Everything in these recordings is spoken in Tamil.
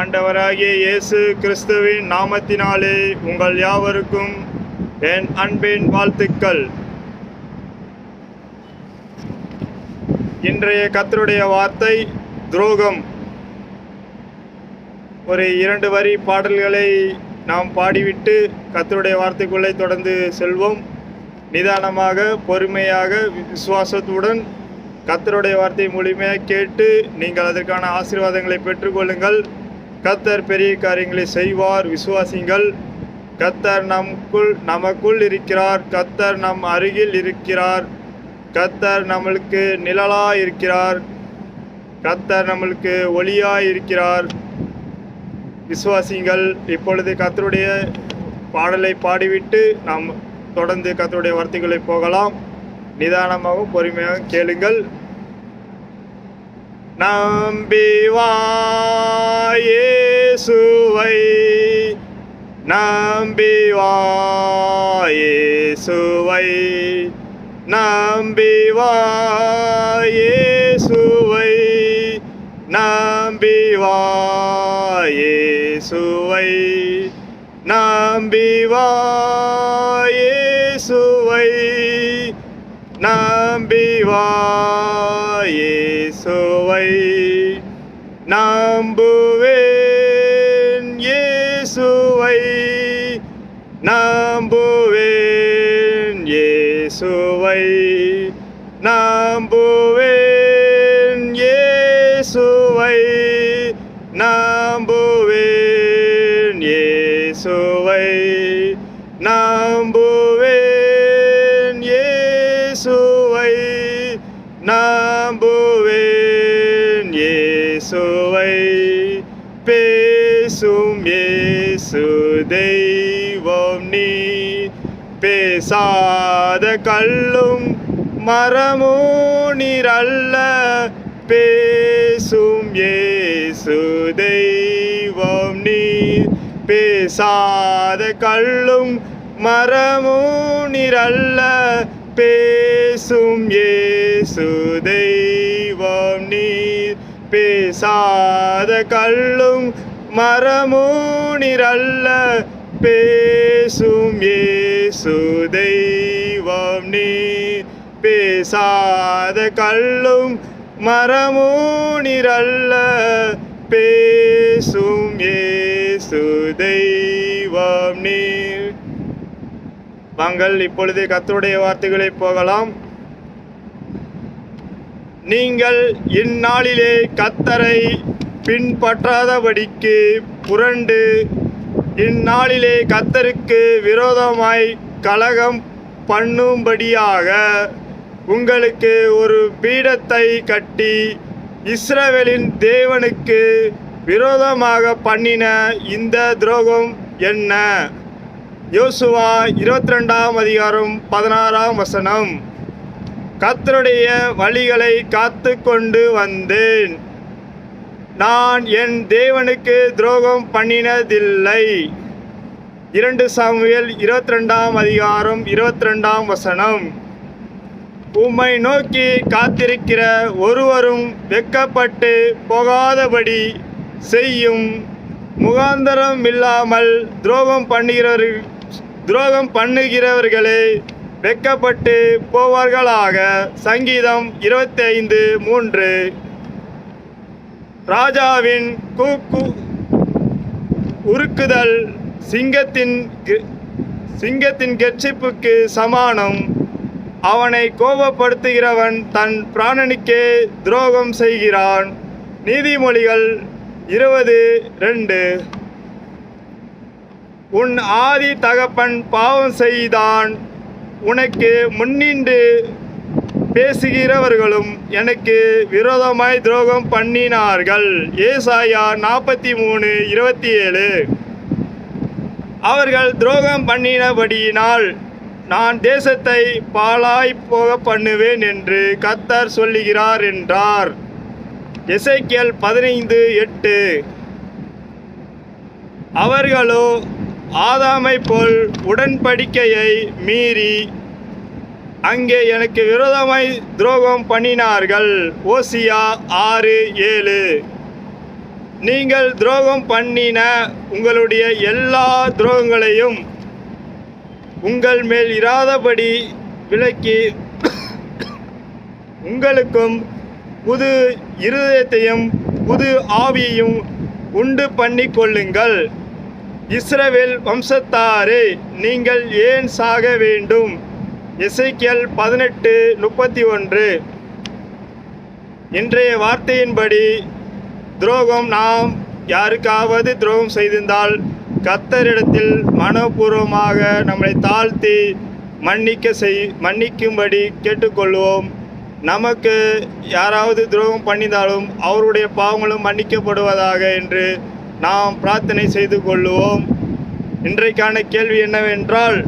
ஆண்டவராகிய இயேசு கிறிஸ்துவின் நாமத்தினாலே உங்கள் யாவருக்கும் என் அன்பின் வாழ்த்துக்கள். இன்றைய கத்தருடைய வார்த்தை துரோகம். ஒரு இரண்டு வரி பாடல்களை நாம் பாடிவிட்டு கத்தருடைய வார்த்தைக்குள்ளே தொடர்ந்து செல்வோம். நிதானமாக பொறுமையாக விசுவாசத்துடன் கத்தருடைய வார்த்தை முழுமையாக கேட்டு நீங்கள் அதற்கான ஆசீர்வாதங்களை பெற்றுக்கொள்ளுங்கள். கத்தர் பெரிய காரியங்களை செய்வார். விசுவாசிங்கள் கத்தர் நமக்குள் நமக்குள் இருக்கிறார். கத்தர் நம் அருகில் இருக்கிறார். கத்தர் நம்மளுக்கு நிழலாக இருக்கிறார். கத்தர் நம்மளுக்கு ஒளியாக இருக்கிறார். விசுவாசிங்கள் இப்பொழுது கத்தருடைய பாடலை பாடிவிட்டு நாம் தொடர்ந்து கத்தருடைய வார்த்தைகளை போகலாம். நிதானமாகவும் பொறுமையாக கேளுங்கள். நம்பிவாயேசுவை. நம்பிவாயேசுவை. நம்பிவாயேசுவை. நம்பிவாயேசுவை. நம்பிவாயேசுவை. நம்பிவா நம்புவேன் இயேசுவை. நம்புவேன் இயேசுவை. நம்புவேன் இயேசுவை. நம்புவேன் இயேசுவை. நம்புவேன் தெய்வம் நீ பேசாத கல்லும் மரமூனிரல்ல பேசும் ஏசு தெய்வம் நீ பேசாத கல்லும் மரமூனிரல்ல பேசும் ஏசு தெய்வம் நீர் பேசாத கல்லும் மரமூனிரல்ல பேசும் ஏசு தெய்வம் நீர் பேசாத கல்லும் மரமூனிரல்ல பேசும் ஏசு தெய்வம் நீர் வாங்கள் இப்பொழுது கத்தருடைய வார்த்தைகளை போகலாம். நீங்கள் இந்நாளிலே கத்தரை பின்பற்றாதபடிக்கு புரண்டு இந்நாளிலே கத்தருக்கு விரோதமாய் கலகம் பண்ணும்படியாக உங்களுக்கு ஒரு பீடத்தை கட்டி இஸ்ரவேலின் தேவனுக்கு விரோதமாக பண்ணின இந்த துரோகம் என்ன? யோசுவா இருபத்தி ரெண்டாம் அதிகாரம் பதினாறாம் வசனம். கத்தருடைய வழிகளை காத்து கொண்டு வந்தேன். நான் என் தேவனுக்கு துரோகம் பண்ணினதில்லை. இரண்டு சாமுவேல் இருபத்தி ரெண்டாம் அதிகாரம் இருபத்தி ரெண்டாம் வசனம். உம்மை நோக்கி காத்திருக்கிற ஒருவரும் வெக்கப்பட்டு போகாதபடி செய்யும். முகாந்தரம் இல்லாமல் துரோகம் பண்ணுகிறவர்கள் துரோகம் பண்ணுகிறவர்களே வெக்கப்பட்டு போவார்களாக. சங்கீதம் இருபத்தி ஐந்து மூன்று. ராஜாவின் கூக்கு உருக்குதல் சிங்கத்தின் சிங்கத்தின் கெட்சிப்புக்கு சமானம். அவனை கோபப்படுத்துகிறவன் தன் பிராணனுக்கே துரோகம் செய்கிறான். நீதிமொழிகள் இருபது ரெண்டு. உன் ஆதி தகப்பன் பாவம் செய்தான். உனக்கு முன்னின்று பேசுகிறவர்களும் எனக்கு விரோதமாய் துரோகம் பண்ணினார்கள். ஏசாயா நாற்பத்தி மூணு இருபத்தி ஏழு. அவர்கள் துரோகம் பண்ணினபடியினால் நான் தேசத்தை பாழாய் போக பண்ணுவேன் என்று கத்தர் சொல்லுகிறார் என்றார். எசேக்கியேல் பதினைந்து எட்டு. அவர்களோ ஆதாமை போல் உடன்படிக்கையை மீறி அங்கே எனக்கு விரோதமாய் துரோகம் பண்ணினார்கள். ஓசியா ஆறு ஏழு. நீங்கள் துரோகம் பண்ணின உங்களுடைய எல்லா துரோகங்களையும் உங்கள் மேல் இராதபடி விலக்கி உங்களுக்கும் புது இருதயத்தையும் புது ஆவியையும் உண்டு பண்ணி கொள்ளுங்கள் இஸ்ரவேல் வம்சத்தாரே நீங்கள் ஏன் சாக வேண்டும்? இசைக்கியல் பதினெட்டு முப்பத்தி ஒன்று. இன்றைய வார்த்தையின்படி துரோகம் நாம் யாருக்காவது துரோகம் செய்திருந்தால் கத்தரிடத்தில் மனப்பூர்வமாக நம்மளை தாழ்த்தி மன்னிக்க செய் மன்னிக்கும்படி கேட்டுக்கொள்வோம். நமக்கு யாராவது துரோகம் பண்ணினாலும் அவருடைய பாவங்களும் மன்னிக்கப்படுவதாக என்று நாம் பிரார்த்தனை செய்து கொள்ளுவோம். இன்றைக்கான கேள்வி என்னவென்றால்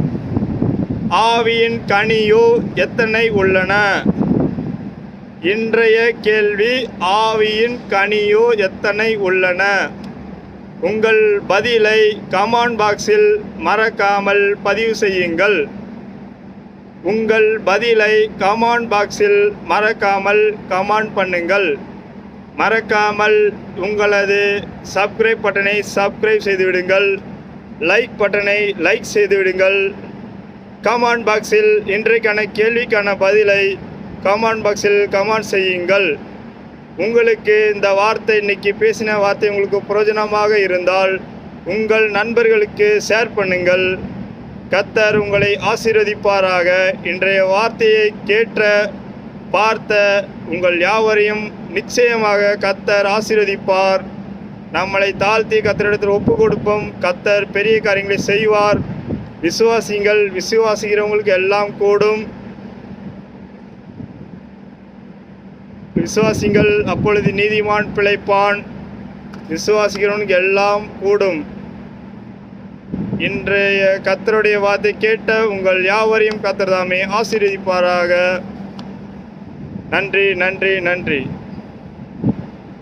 ஆவியின் கனியோ எத்தனை உள்ளன? இன்றைய கேள்வி ஆவியின் கனியோ எத்தனை உள்ளன? உங்கள் பதிலை கமெண்ட் பாக்ஸில் மறக்காமல் பதிவு செய்யுங்கள். உங்கள் பதிலை கமெண்ட் பாக்ஸில் மறக்காமல் கமெண்ட் பண்ணுங்கள். மறக்காமல் உங்களது சப்ஸ்கிரைப் பட்டனை சப்ஸ்கிரைப் செய்துவிடுங்கள். லைக் பட்டனை லைக் செய்துவிடுங்கள். கமெண்ட் பாக்ஸில் இன்றைக்கான கேள்விக்கான பதிலை கமெண்ட் பாக்ஸில் கமெண்ட் செய்யுங்கள். உங்களுக்கு இந்த வார்த்தை இன்னைக்கு பேசின வார்த்தை உங்களுக்கு பிரயோஜனமாக இருந்தால் உங்கள் நண்பர்களுக்கு ஷேர் பண்ணுங்கள். கத்தர் உங்களை ஆசீர்வதிப்பாராக. இன்றைய வார்த்தையை கேட்ட பார்த்த உங்கள் யாவரையும் நிச்சயமாக கத்தர் ஆசீர்வதிப்பார். நம்மளை தாழ்த்தி கத்தரிடத்தில் ஒப்பு கொடுப்போம் கத்தர் பெரிய காரியங்களை செய்வார். விசுவாசிங்கள் விசுவாசிக்கிறவங்களுக்கு எல்லாம் கூடும். விசுவாசிங்கள் அப்பொழுது நீதிமான் பிழைப்பான். விசுவாசிக்கிறவனுக்கு எல்லாம் கூடும். இன்றைய கத்தருடைய வார்த்தை கேட்ட உங்கள் யாவரையும் கத்தர் தாமே ஆசீர்வதிப்பாராக. நன்றி நன்றி நன்றி.